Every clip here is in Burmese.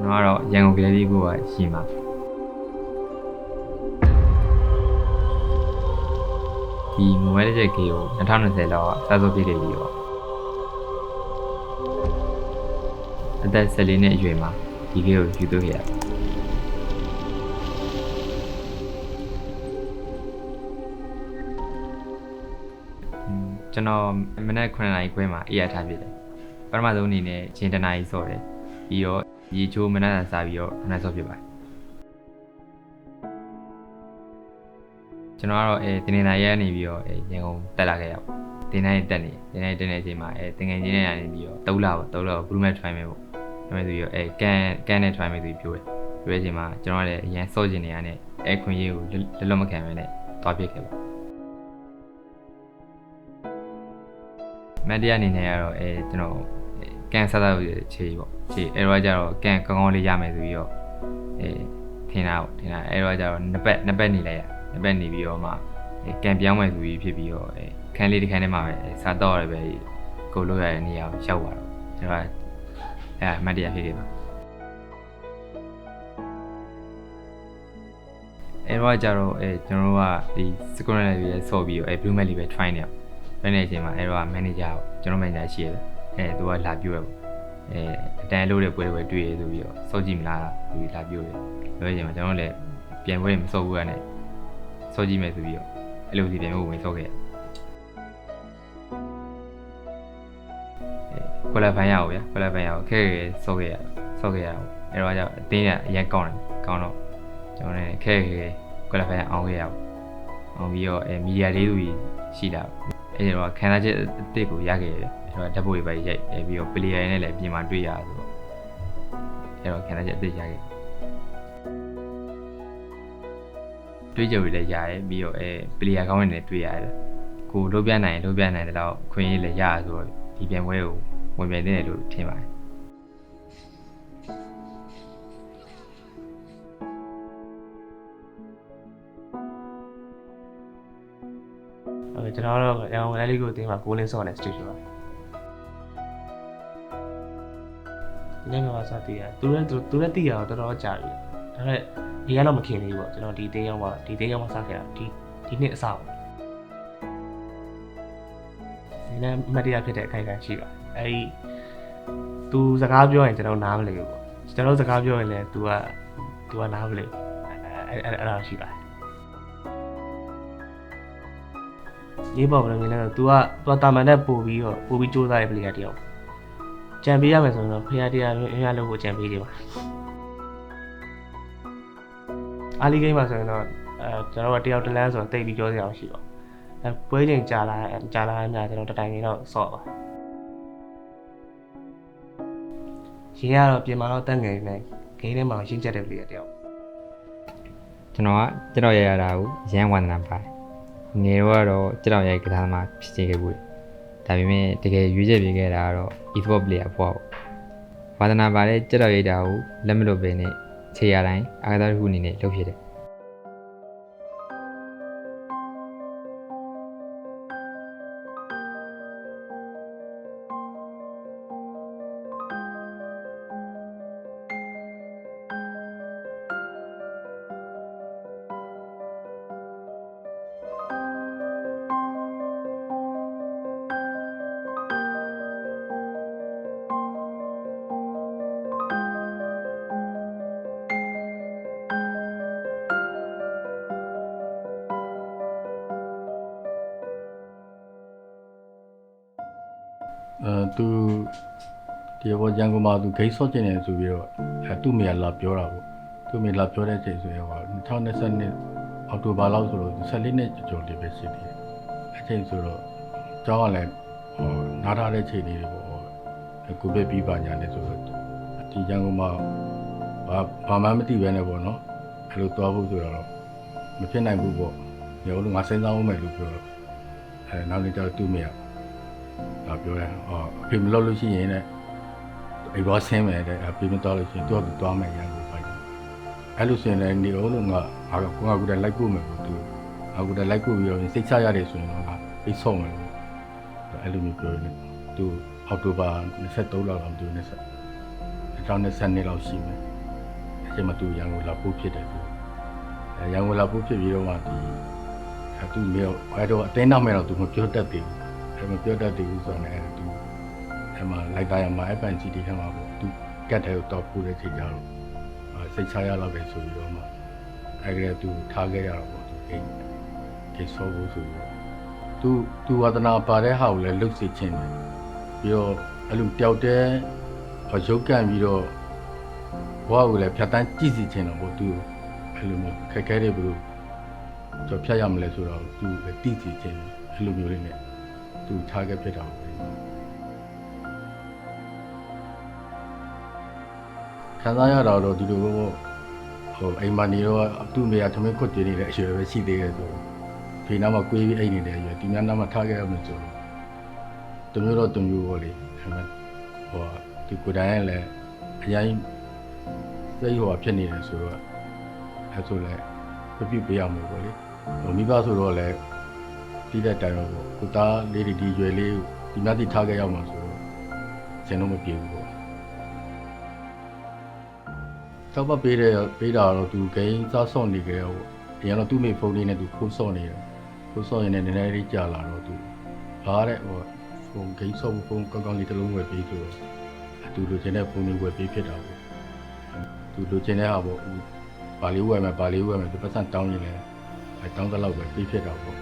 ကျွန်တော်ကတော့ရန်ကုန်ကလေးလေးကိုကရှိမှာဒီမိုဘိုင်းချက်ကေကို2020လောက်ကစားစိုးပြည့်ခဲ့ပြီးတော့အသက်14နှစ်အရွယ်မှာဒီကေကိုယူသွခဲ့ရတယ်อืมကျွန်တော်မနက်9နာရီခွဲမှာအေးရထားပြတယ်ပထမဆုံးအနေနဲ့ချင်းတနာရီစော့တယ်ပြီးတော့ ရေချိုးမနက်စာပြီးတော့မနက်စော့ဖြစ်ပါတယ်ကျွန်တော်ကတော့အဲတင်နေရရနေပြီးတော့အဲရန်ကုန်တက်လာခဲ့ရပါတင်နေတက်နေတင်နေတက်နေအချိန်မှာအဲတင်ငယ်ချင်းနဲ့ရနေပြီးတော့တုံးလာပေါ့တုံးလာ blue mat try မယ်ပေါ့ဒါမဲ့ဆိုပြီးတော့အဲကန်ကန်နဲ့ try မယ်ဆိုပြီးပြောတယ်ပြောတဲ့အချိန်မှာကျွန်တော်ကလည်းအရင်စော့ကျင်နေရတဲ့အဲခွင့်ရေးကိုလွတ်လွတ်မခံပဲနဲ့တွားပြစ်ခဲ့ပါမန်တရားအနေနဲ့ကတော့အဲကျွန်တော်အဲ ကန်ဆက်ဆက်ခြေပေါ့ခြေအဲတော့ကျတော့ကန်ကောင်းကောင်းလေးရမယ်ဆိုပြီးတော့အဲထင်တာပေါ့ထင်တာအဲတော့ကျတော့နှစ်ပတ်နှစ်ပတ်နေလိုက်ရနှစ်ပတ်နေပြီးတော့မှအဲကန်ပြောင်းမယ်ဆိုပြီးဖြစ်ပြီးတော့အဲခန်းလေးတစ်ခန်းထဲမှာပဲအဲစားတော့ရပဲကိုလို့ရတဲ့နေရာကိုရောက်သွားတော့ကျွန်တော်အဲမန်တရားဖြစ်ခဲ့ပါအဲတော့ကျတော့အဲကျွန်တော်တို့ကဒီစကွန်နယ်လေးပဲဆော့ပြီးတော့အဲ blue mat လေးပဲ try နေရအောင်ဘယ်နေအချိန်မှာအဲ့တော့ manager ကိုကျွန်တော် manager ရှိရတယ် အဲသူကလာပြောရပေါ့အဲအတန်လို့တဲ့ပွဲတွေတွေ့ရဆိုပြီးတော့စောကြည့်မလားသူလာပြောတယ်ပြောရချိန်မှာကျွန်တော်လည်းပြန်ပွဲမစောဘူးကနေစောကြည့်မယ်ဆိုပြီးတော့အဲ့လိုစီပြန်ဖို့ဝင်စောခဲ့ရအဲကွာလာဖိုင်ရအောင်ဗျာကွာလာဖိုင်ရအောင်ခဲခဲစောခဲ့ရစောခဲ့ရအောင်အဲ့တော့ကျအတင်းကအရင်ကောင်းတယ်ကောင်းတော့ကျွန်တော်လည်းခဲခဲကွာလာဖိုင်ရအောင်ခဲ့ရအောင်အောင်ပြီးတော့အဲမီဒီယာလေးတွေရှိလာအဲ့ဒီတော့ခံစားချက်အစ်စ်ကိုရခဲ့ရတယ်အဲ့ တော့ဓာတ်ပုံတွေပဲရိုက်ပြီးပြီးတော့ player နဲ့လည်းပြင်မှာတွေ့ရဆိုတော့အဲ့တော့ခံစားချက်အစ်စ်ရခဲ့တွေ့ကြပြီလည်းရတယ်ပြီးတော့အဲ player ကောင်းတွေနဲ့တွေ့ရတယ်ကိုလုံးပြနိုင်လုံးပြနိုင်တဲ့တော့ခွင့်ရေးလည်းရရဆိုတော့ဒီပြန်ပွဲကိုဝင်ပြနေတယ်လို့ထင်ပါတယ်အဲကျွန်တော်တို့ရန်ကုန်လေးကိုအတင်းမှာကိုလင်းစော့နဲ့ stage ပါ ဒီနေ့မှာစတည်ရသူလည်းသူလည်းတည်ရတော့တော်တော်ကြာပြီဒါပေမဲ့ဒီကတော့မခင်သေးဘူးပေါ့ကျွန်တော်ဒီတင်းရောက်မှဒီတင်းရောက်မှစခဲ့တာဒီဒီနှစ်အစပေါ့ဒီနေ့မတရားဖြစ်တဲ့အခိုက်အတန့်ရှိပါအဲဒီသူစကားပြောရင်ကျွန်တော်နားမလည်ဘူးပေါ့ကျွန်တော်စကားပြောရင်လည်း तू က तू ကနားမလည်ဘူးအဲအဲအဲ့ဒါရှိပါတယ် လေးပေါ်ဘယ်လိုမြင်လဲဆိုတော့ तू က तू တာမန်နဲ့ပို့ပြီးတော့ပို့ပြီးစူးစမ်းတဲ့ player တယောက် ကြံပေးရမယ်ဆိုရင်တော့ဖရာတရားရင်းရလို့ကိုကြံပေးတယ်ပါအာလီဂိမ်းမှာဆိုရင်တော့အဲကျွန်တော်ကတယောက်တစ်လန်းဆိုတော့တိတ်ပြီးပြောစရာမရှိပါဘူးအဲပွဲချိန်ကြာလာကြာလာတဲ့အများကျွန်တော်တတိုင်ကြီးတော့ဆော့ပါရင်းရတော့ပြင်မာတော့တက်ငယ်နေဂိမ်းထဲမှာရှင်းချက်တဲ့ player တယောက်ကျွန်တော်ကကျွန်တော်ရရတာကိုရန်ဝန္ဒနာပါတယ်ငယ်တော့ကတော့ကျွန်တော်ရိုက်ကစားသမားဖြစ်စေခဲ့ဘူး ဒါပေမဲ့တကယ်ရွေးချက်ပေးခဲ့တာကတော့ e-sport player ဘွားပေါ့ဝန္ဒနာပါတဲ့ကျွန်တော်ရိုက်တာကိုလက်မလွတ်ပဲနဲ့ခြေရတိုင်းအာသာတစ်ခုအနေနဲ့လုပ်ဖြစ်တယ် သူဒီဘောရန်ကုန်မှာသူဂိတ်ဆော့ကျင်နေဆိုပြီးတော့အဲသူ့မိကလာပြောတာပေါ့သူ့မိလာပြောတဲ့အချိန်ဆိုရင်ဟော2020အောက်တိုဘာလောက်ဆိုတော့14နှစ်ကျော်လေးပဲရှိသေးတယ်အချိန်ဆိုတော့ကျောင်းကလည်းဟောနားထားတဲ့ချိန်လေးတွေပေါ့ဟောကိုဗစ်ပြီးပါညာနဲ့ဆိုတော့ဒီရန်ကုန်မှာဘာဘာမှမသိပဲနဲ့ပေါ့နော်အဲလိုသွားဖို့ဆိုတော့မဖြစ်နိုင်ဘူးပေါ့ညို့လို့ငါစဉ်းစားအောင်မယ်လို့ပြောတော့အဲနောက်နေ့ကျတော့သူ့မိက ဒါပြောတယ်ဟောအဖေမလုပ်လို့ရှိရင်လည်းအိမ်ဘောဆင်းမယ်တဲ့အဖေမတော်လို့ရှိရင်သူကသူသွားမယ်ရန်ကုန်ပိုက်အဲ့လိုဆိုရင်လည်းနေအောင်လို့ငါငါကကိုငါကူတက်လိုက်ပို့မယ်လို့သူငါကူတက်လိုက်ပို့ပြီးတော့စိတ်ချရတယ်ဆိုရင်တော့ငါအိတ်ဆုံးမယ်လို့အဲ့လိုမျိုးပြောနေသူအောက်တိုဘာ23လောက်လောက်သူ20အကြောင်း20နှစ်လောက်ရှိမယ်အချိန်မှသူရန်ကုန်လာဖို့ဖြစ်တယ်သူအဲရန်ကုန်လာဖို့ဖြစ်ပြီးတော့မှဒီအဲသူမျိုးအဲတော့အတင်းနောက်မဲ့တော့သူမပြောတတ်သေးဘူးအဲ မပြောတတ်သေးဘူးဆိုတော့လည်းသူအဲမှာလိုက်တာရမှာ FNCT ထဲမှာပေါ့သူကတ်တယ်ကိုတော့ပို့တဲ့ချိန်ကြတော့အဲစိတ်ချရတော့ပဲဆိုပြီးတော့မှအဲကလေးသူထားခဲ့ရတော့ပေါ့သူအိမ်ကိစ္စဖို့ဆိုပြီးတော့သူသူဝါသနာပါတဲ့ဟာကိုလည်းလှုပ်စေခြင်းတယ်ပြီးတော့အဲ့လိုတယောက်တည်းရုပ်ကန်ပြီးတော့ဘဝကိုလည်းဖြတ်တန်းကြည့်စီခြင်းတော့ဘို့သူအဲ့လိုမျိုးခက်ခဲတွေဘယ်လိုကြော်ဖြတ်ရမလဲဆိုတော့သူလည်းတည်စီခြင်းအဲ့လိုမျိုးလေးနဲ့ သူထားခဲ့ဖြစ်တာပေါ့ခံစားရတာတော့ဒီလိုပေါ့ဟိုအိမ်မနေတော့သူ့မိရသမင်းခွတ်တည်နေတဲ့အရွယ်ပဲရှိသေးတယ်ဆိုဖေးနာမှာကွေးပြီးအိမ်နေတဲ့အရွယ်ဒီများနာမှာထားခဲ့ရမယ်ဆိုတော့တမျိုးတော့တမျိုးပေါ့လေအဲ့မဲ့ဟိုဒီကိုယ်တိုင်ကလည်းအရင်စိတ်ဟိုဟာဖြစ်နေတယ်ဆိုတော့အဲဆိုလဲပြပြပေးရမှာပေါ့လေဟိုမိဘဆိုတော့လဲ ပြီးတဲ့တိုင်တော့ပေါ့ကိုသားလေးတွေဒီရွယ်လေးကိုဒီများတိထားခဲ့ရမှာဆိုတော့ကျွန်တော်မပြေဘူးပေါ့တော့ပပေးတဲ့ပေးတာတော့သူဂိမ်းစားဆော့နေကြရောပေါ့အရင်တော့သူ့မိဖုန်းလေးနဲ့သူခိုးဆော့နေတယ်ခိုးဆော့ရင်လည်းနည်းနည်းလေးကြာလာတော့သူဟာတဲ့ဟိုဖုန်းဂိမ်းဆော့ဖို့ဖုန်းကောင်းကောင်းလေးတစ်လုံးဝယ်ပေးဆိုတော့သူလိုချင်တဲ့ဖုန်းလေးဝယ်ပေးဖြစ်တာပေါ့သူလိုချင်တဲ့ဟာပေါ့ဟိုဘာလေးဝယ်မယ်ဘာလေးဝယ်မယ်သူပတ်စံတောင်းရင်လည်းအဲတောင်းတဲ့လောက်ပဲပြီးဖြစ်တော့ပေါ့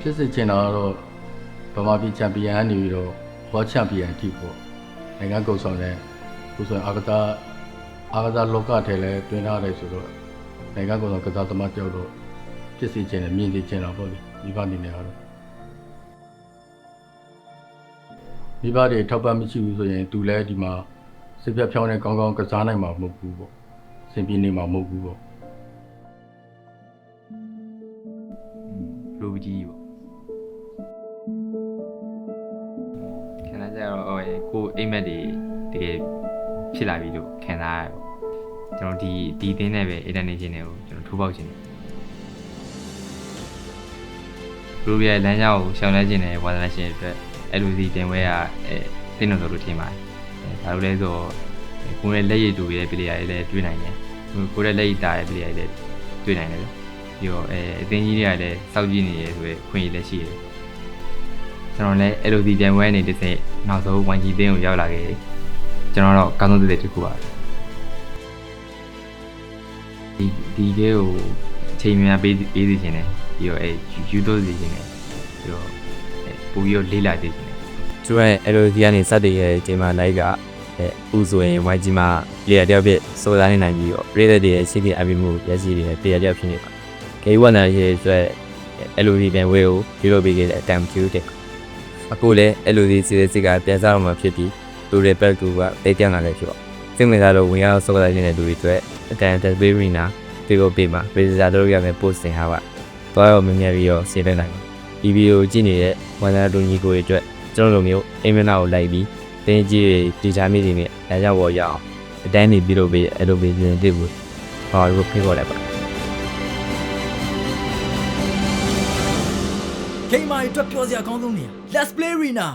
ဖြစ်စေချင်တာကတော့ဗမာပြည်ချန်ပီယံကနေပြီးတော့ဘောချန်ပီယံအထိပေါ့နိုင်ငံကုံဆောင်တဲ့ခုဆိုရင်အာကစားအာကစားလောကထဲလဲတွင်ထားတယ်ဆိုတော့နိုင်ငံကုံဆောင်ကစားသမားတယောက်တော့ဖြစ်စေချင်တယ်မြင်စေချင်တာပေါ့လေဒီဘအနေနဲ့ကတော့မိဘတွေထောက်ပံ့မရှိဘူးဆိုရင်သူလည်းဒီမှာစိတ်ပြတ်ဖြောင်းနေကောင်းကောင်းကစားနိုင်မှာမဟုတ်ဘူးပေါ့စင်ပြေနေမှာမဟုတ်ဘူးပေါ့လူကြီးပေါ့ ကိုအိမ်မက်တွေတကယ်ဖြစ်လာပြီလို့ခံစားရတယ်ပေါ့ကျွန်တော်ဒီဒီသင်းနဲ့ပဲ international ကိုကျွန်တော်ထိုးပေါက်ခြင်းတယ်လူပြရဲ့လမ်းကြောင်းကိုရှောင်လဲခြင်းနဲ့ဝါသနာရှင်အတွက် LUC တင်ဝဲရအဲတင်းတော်တို့ထင်ပါတယ်အဲဒါလိုလဲဆိုကိုယ်ရဲ့လက်ရည်တူရဲ့ player တွေလည်းတွေ့နိုင်တယ်ကိုယ်ရဲ့လက်ရည်တာရဲ့ player တွေလည်းတွေ့နိုင်တယ်ဗျပြီးတော့အဲအသင်းကြီးတွေကလည်းစောက်ကြည့်နေရဲဆိုရယ်ခွင့်ရလည်းရှိတယ် ကျွန်တော်လည်း LOD ပြန်ပွဲနေတစ်စက်နောက်ဆုံး 1G တင်းကိုရောက်လာခဲ့တယ်ကျွန်တော်တော့ကောင်းဆုံးတစ်သက်တစ်ခုပါဒီဒီကဲကိုအချိန်များပေးပေးစီခြင်းနဲ့ပြီးတော့အဲယူတိုးစီခြင်းနဲ့ပြီးတော့အဲပို့ပြီးတော့လေးလာသေးခြင်းနဲ့သူရဲ့ LOD ကနေစတဲ့ရဲ့အချိန်မှာလိုက်ကအဲဥဆိုရင် YG မှာ player တယောက်ဖြစ်စိုးစားနေနိုင်ပြီးတော့ rated တွေရဲ့စီးပြီးအပြင်မှုပြည့်စည်တွေ player တယောက်ဖြစ်နေပါကေဝနာရဲ့ဆို LOD ပြန်ဝဲကိုဒီလိုပေးခဲ့တဲ့အတမ်ကျူတဲ့ အခုလည်း LOD စီးစစ်ကပြန်စားတော့မှဖြစ်ပြီးသူတွေဘက်ကူကတိတ်တန်းလာလည်းဖြစ်ပါစိတ်ဝင်စားလို့ဝင်ရောက်စိုးစားနေတဲ့လူတွေအတွက်အတန်တက်ဘေးရီနာဒီကိုပေးမှာ visitor တို့ရမယ် post တင်ထားပါတော့ရောမြင်မြင်ပြီးတော့စီးလိုက်နိုင်ပါဒီဗီဒီယိုကြည့်နေတဲ့ဝန်ထမ်းတို့ညီကိုတွေအတွက်ကျွန်တော်တို့မျိုးအိမ်မနာကိုလိုက်ပြီးတင်းကြီးတွေဒီချာမိတွေနဲ့လမ်းကြောင်းပေါ်ရအောင်အတန်းနေပြီးတော့ပြီးအဲ့လိုပြီးပြင်တစ်ဘူးဟောတို့ဖိတ်ခေါ်လိုက်ပါ ဂိမ်းမာတွေအတွက်ပြောစရာအကောင်းဆုံးနေရာ Let's Play Arena